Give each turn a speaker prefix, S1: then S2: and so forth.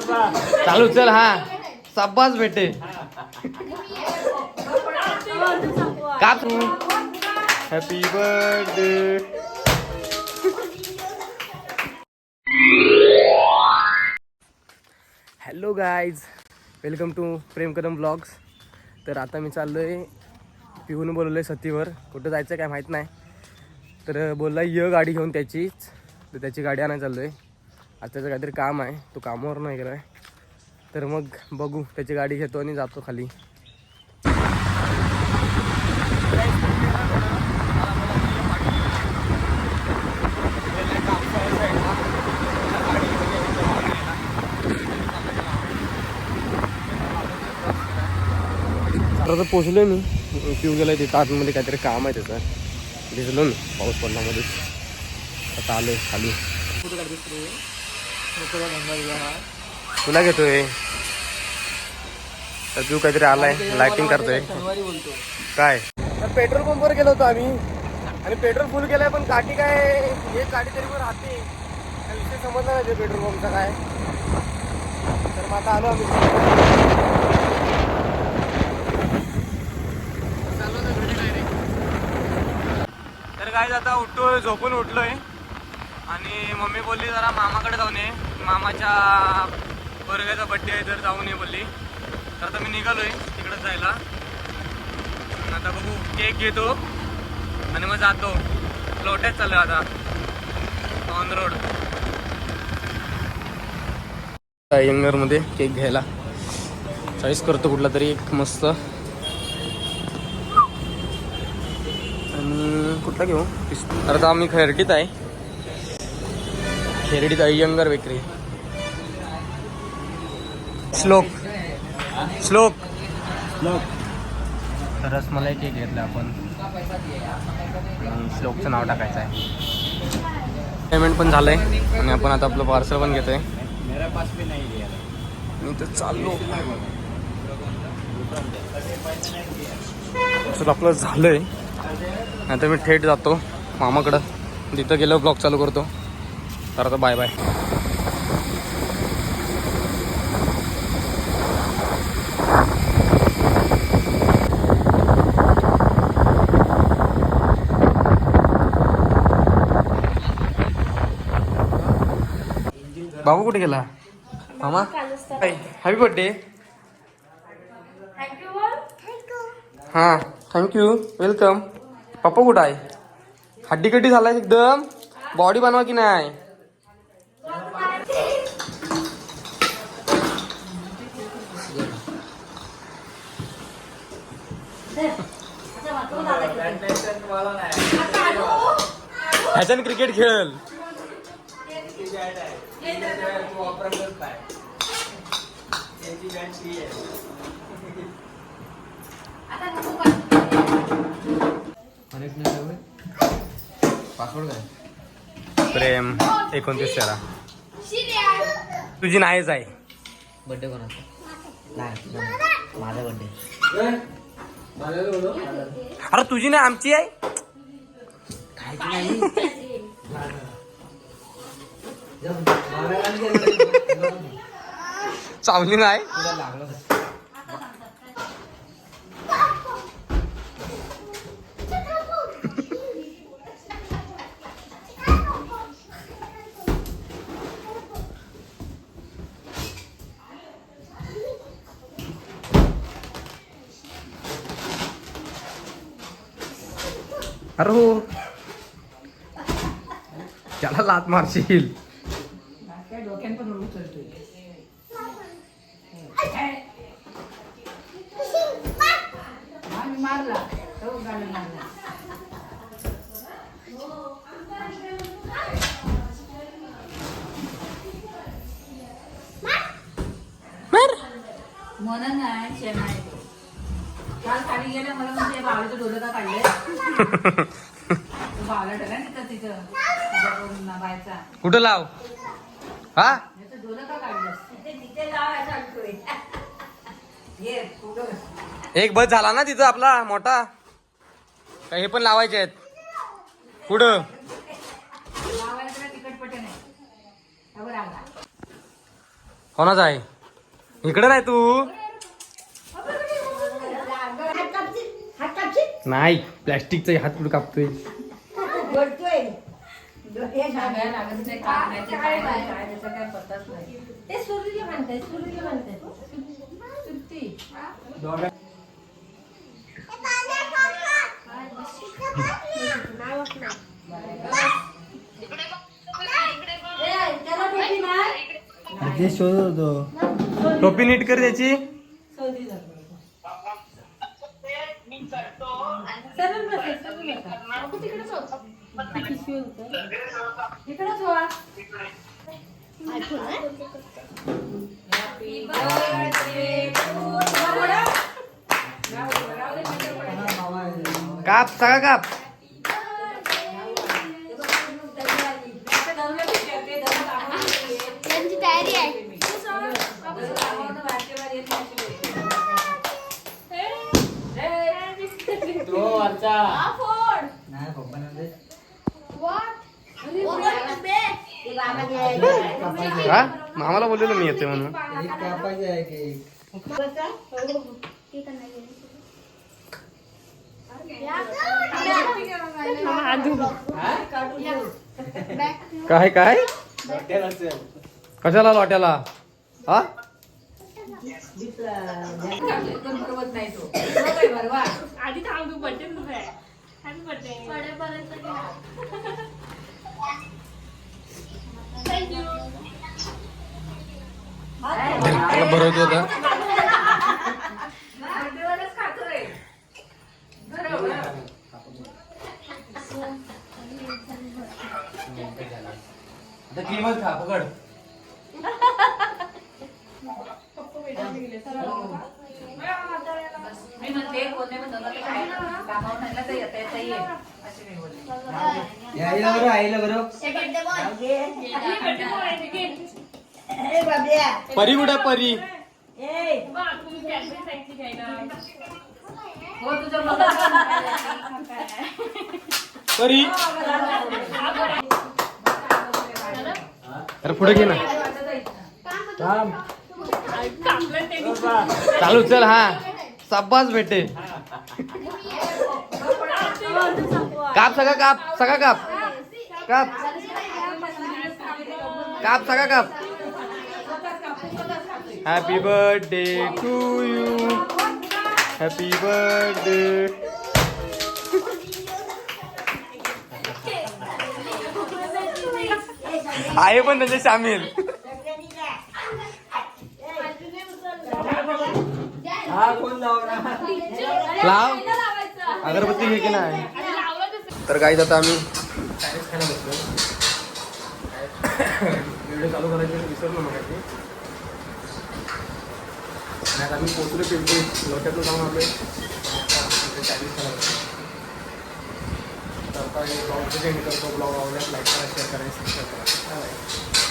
S1: चालू चल हा. साब्बास भेटे काप happy birthday hello guys welcome to Prem Kadam blogs तर आता मी चाललो आहे पिहून बोलवलं आहे सतीवर. कुठं जायचं काय माहीत नाही. तर बोलला ये गाडी घेऊन त्याचीच. तर त्याची गाडी आणायला चाललो आहे आता त्याचं काहीतरी काम आहे. तो कामावर नाही गेला आहे तर मग बघू. त्याची गाडी घेतो आणि जातो खाली. तर आता पोचलो मी. पिऊ गेला तिथं. आतमध्ये काहीतरी काम आहे त्याचं. भिजलो ना पाऊस पडल्यामध्ये आता आलो खाली. तुला घेतोय? तर पिऊ काहीतरी आलाय लाइटिंग करतोय. काय? पेट्रोल पंपवर गेलो होतो आम्ही. आणि पेट्रोल फुल केलंय पण काठी काय एक गाडी तरी पण राहते. विषय समजला नाही ते पेट्रोल पंपचा काय. तर मग आता आलो आम्ही. तर काय आता उठतोय झोपून उठलोय. आणि मम्मी बोलली जरा मामाकडे जाऊन ये. मामाच्या वर्गाचा बड्डे आहे तर जाऊन ये बोलली. तर आता मी निघालोय तिकडं जायला. आता बघू केक घेतो आणि मग जातो. लोट्यात चालू आता. ऑन रोड यंगरमध्ये केक घ्यायला. चॉईस करतो कुठला तरी एक मस्त. आणि कुठला घेऊ? तर आता आम्ही खरडीत आहे. खेरडीत अय्यंगर बेकरी श्लोक. श्लोक. तर रसमलाई केक घेतला आपण. आणि श्लोकचं नाव टाकायचं आहे. पेमेंट पण झालंय. आणि आपण आता आपलं पार्सल पण घेतोय. मी तर चाललो. तर आपलं झालंय. आता मी थेट जातो. मामाकडं. तिथं गेलो ब्लॉग चालू करतो. तर आता बाय बाय. बाबू कुठे गेला? मामा? हॅपी बर्थडे हां थँक्यू वेलकम पप्पा कुठं आहे? हड्डी कड्डी झालाय एकदम. बॉडी बनवा की नाही? ह्याच्यानं क्रिकेट खेळ. प्रेम एकोणतीस तेरा. तुझी नाहीच आहे.
S2: बर्थडे कोणाचा? नाही. माझा बर्थडे
S1: अरे तुझी नाही आमची आहे. चावली नाही. अरे हो त्याला लात मारशील
S3: म्हणून नाही शेण आहे तो. काल खाली मला म्हणजे डोलं का बावला तिथं? बायचा
S1: कुठं लाव? हा?
S3: याचं डोलं का काढलं
S1: एक बस झाला ना तिथं आपला मोठा. का हे पण लावायचे आहेत?
S3: आला
S1: कोणाचा आहे? इकडे नाही तू. नाही प्लॅस्टिकचा हात कुठे कापतोय.
S3: नाही काय आणायचं, काय नाही, काय त्याचा काय पत्ताच नाही. सुट्टी.
S2: ते शोधत होतो
S1: टोपी नीट कर त्याची
S3: इकडंच व्हा. Happy birthday to you.
S1: काप सगळा काप.
S2: नाही पप्पा.
S1: हा मामाला बोललेलो मी येते म्हणून.
S2: एक कापायचं आहे केक
S1: काय काय? कशाला वाट्याला हा?
S3: आधी थांब तू बर्थडे हॅपी बर्थडे
S1: त्याला भरवत होता आता क्रीमच खा पकड
S3: मी म्हणते कोणी पण दोघं तर काय कामावर नाही तर येता येता ये अशी मी बोलले
S2: या आईला बरं आईला बरं.
S1: परी कुठे परी?
S3: हो
S1: परी? अरे पुढे घे ना. चालू चल हा. साब्बास भेटे काप सगळा काप सगळा काप. काप. काप सगळा काप. Happy birthday to you happy birthday आहे पण त्याचे सामील
S2: हा
S1: लाव. अगरबत्ती घे की नाही? तर काही आता आम्ही चायनीज खायला बसलो व्हिडिओ चालू करायचे विसरलो मग आणि आता आम्ही पोचलो पिंपरी लोट्यातून जाऊन आलो. चायनीज खायला बसलो तर आता ब्लॉग एंड ब्लॉग आवडल्यास लाईक करा शेअर करा. सबस्क्राईब करा